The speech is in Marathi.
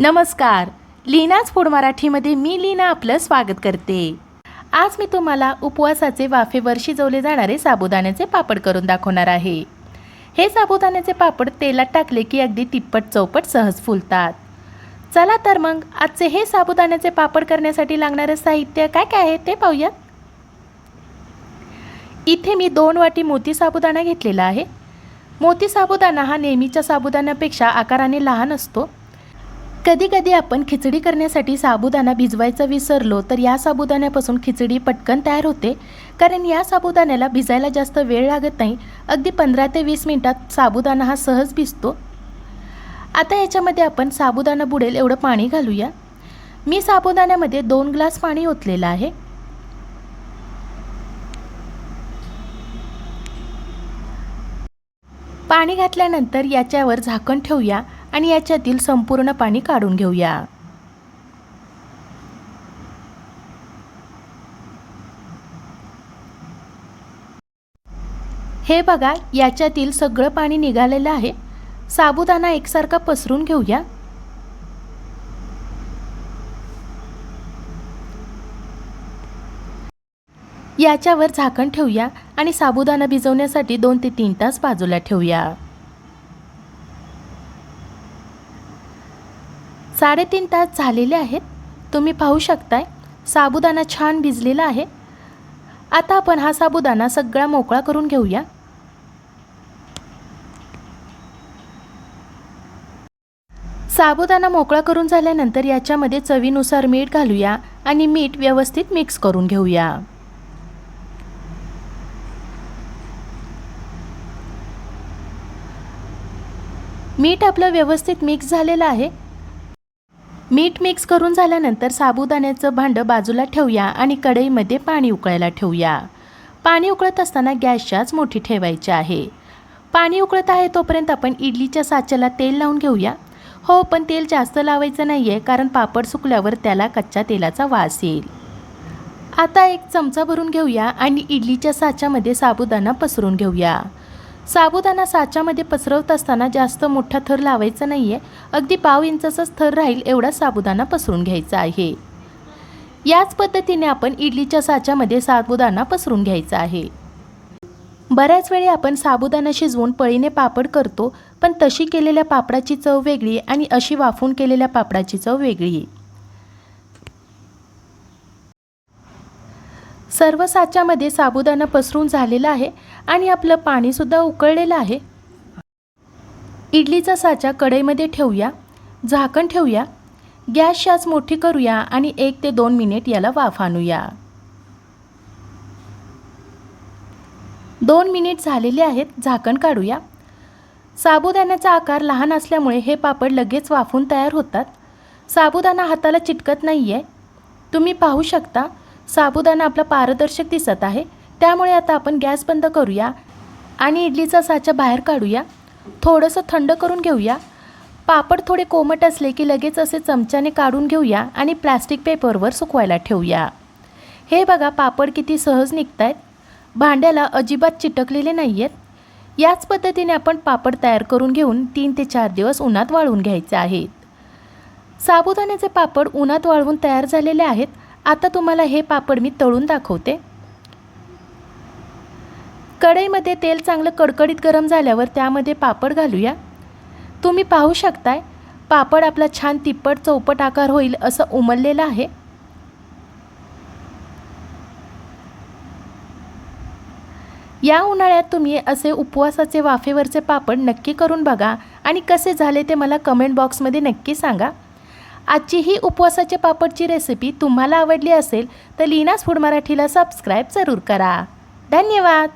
नमस्कार. लीनाच फूड मराठीमध्ये मी लीना आपलं स्वागत करते. आज मी तुम्हाला उपवासाचे वाफेवर शिजवले जाणारे साबुदाण्याचे पापड करून दाखवणार आहे. हे साबुदाण्याचे पापड तेलात टाकले की अगदी तिप्पट चौपट सहज फुलतात. चला तर मग आजचे हे साबुदाण्याचे पापड करण्यासाठी लागणारं साहित्य काय काय आहे ते पाहूया इथे मी दोन वाटी मोती साबुदाणा घेतलेला आहे. मोती साबुदाणा हा नेहमीच्या साबुदाण्यापेक्षा आकाराने लहान असतो. कधी कधी आपण खिचडी करण्यासाठी साबुदाणा भिजवायचा विसरलो तर या साबुदाण्यापासून खिचडी पटकन तयार होते. कारण या साबुदाण्याला भिजायला जास्त वेळ लागत नाही. अगदी पंधरा ते वीस मिनिटात साबुदाणा हा सहज भिजतो. आता याच्यामध्ये आपण साबुदाणा बुडेल एवढं पाणी घालूया. मी साबुदाण्यामध्ये दोन ग्लास पाणी ओतलेलं आहे. पाणी घातल्यानंतर याच्यावर झाकण ठेवूया. आणि याच्यातील संपूर्ण पाणी काढून घेऊया. हे बघा याच्यातील सगळं पाणी निघालेलं आहे. साबुदाणा एकसारखा पसरून घेऊया. याच्यावर झाकण ठेवूया आणि साबुदाणा भिजवण्यासाठी दोन ते तीन तास बाजूला ठेवूया. साडेतीन तास झालेले आहेत. तुम्ही पाहू शकताय साबुदाणा छान भिजलेला आहे. आता आपण हा साबुदाणा सगळा मोकळा करून घेऊया. साबुदाणा मोकळा करून झाल्यानंतर याच्यामध्ये चवीनुसार मीठ घालूया आणि मीठ व्यवस्थित मिक्स करून घेऊया. मीठ आपलं व्यवस्थित मिक्स झालेलं आहे. मीठ मिक्स करून झाल्यानंतर साबुदाण्याचं भांडं बाजूला ठेवूया आणि कढईमध्ये पाणी उकळायला ठेवूया. पाणी उकळत असताना गॅसच्याच मोठी ठेवायची आहे. पाणी उकळत आहे तोपर्यंत आपण इडलीच्या साच्याला तेल लावून घेऊया. हो पण तेल जास्त लावायचं नाही आहे कारण पापड सुकल्यावर त्याला कच्च्या तेलाचा वास येईल. आता एक चमचा भरून घेऊया आणि इडलीच्या साच्यामध्ये साबुदाणा पसरून घेऊया. साबुदाणा साच्यामध्ये पसरवत असताना जास्त मोठा थर लावायचा नाही आहे अगदी पाव इंचाचाच थर राहील एवढा साबुदाणा पसरून घ्यायचा आहे. याच पद्धतीने आपण इडलीच्या साच्यामध्ये साबुदाणा पसरून घ्यायचा आहे. बऱ्याच वेळी आपण साबुदाणा शिजवून पळीने पापड करतो पण तशी केलेल्या पापडाची चव वेगळी आणि अशी वाफून केलेल्या पापडाची चव वेगळी. सर्व साच्यामध्ये साबुदाणा पसरून झालेला आहे आणि आपलं पाणीसुद्धा उकळलेलं आहे. इडलीचा साचा कढईमध्ये ठेवूया झाकण ठेवूया गॅस शाच मोठी करूया आणि एक ते दोन मिनिट याला वाफ आणूया. दोन मिनिट झालेले आहेत झाकण काढूया. साबुदाण्याचा आकार लहान असल्यामुळे हे पापड लगेच वाफून तयार होतात. साबुदाणा हाताला चिटकत नाही आहे तुम्ही पाहू शकता साबुदाणा आपला पारदर्शक दिसत आहे. त्यामुळे आता आपण गॅस बंद करूया आणि इडलीचा साचा बाहेर काढूया. थोडंसं थंड करून घेऊया. पापड थोडे कोमट असले की लगेच असे चमच्याने काढून घेऊया आणि प्लॅस्टिक पेपरवर सुकवायला ठेवूया. हे बघा पापड किती सहज निघत आहेत भांड्याला अजिबात चिटकलेले नाही आहेत याच पद्धतीने आपण पापड तयार करून घेऊन तीन ते चार दिवस उन्हात वाळवून घ्यायचे आहेत. साबुदाण्याचे पापड उन्हात वाळवून तयार झालेले आहेत. आता तुम्हाला हे पापड मी तळून दाखवते. कढईमध्ये तेल चांगलं कडकडीत गरम झाल्यावर त्यामध्ये पापड घालूया. तुम्ही पाहू शकताय पापड आपला छान तिप्पट चौपट आकार होईल असं उमललेलं आहे. या उन्हाळ्यात तुम्ही असे उपवासाचे वाफेवरचे पापड नक्की करून बघा आणि कसे झाले ते मला कमेंट बॉक्समध्ये नक्की सांगा. आजची ही उपवासाच्या पापडची रेसिपी तुम्हाला आवडली असेल तर लीनास फूड मराठीला सबस्क्राईब जरूर करा. धन्यवाद!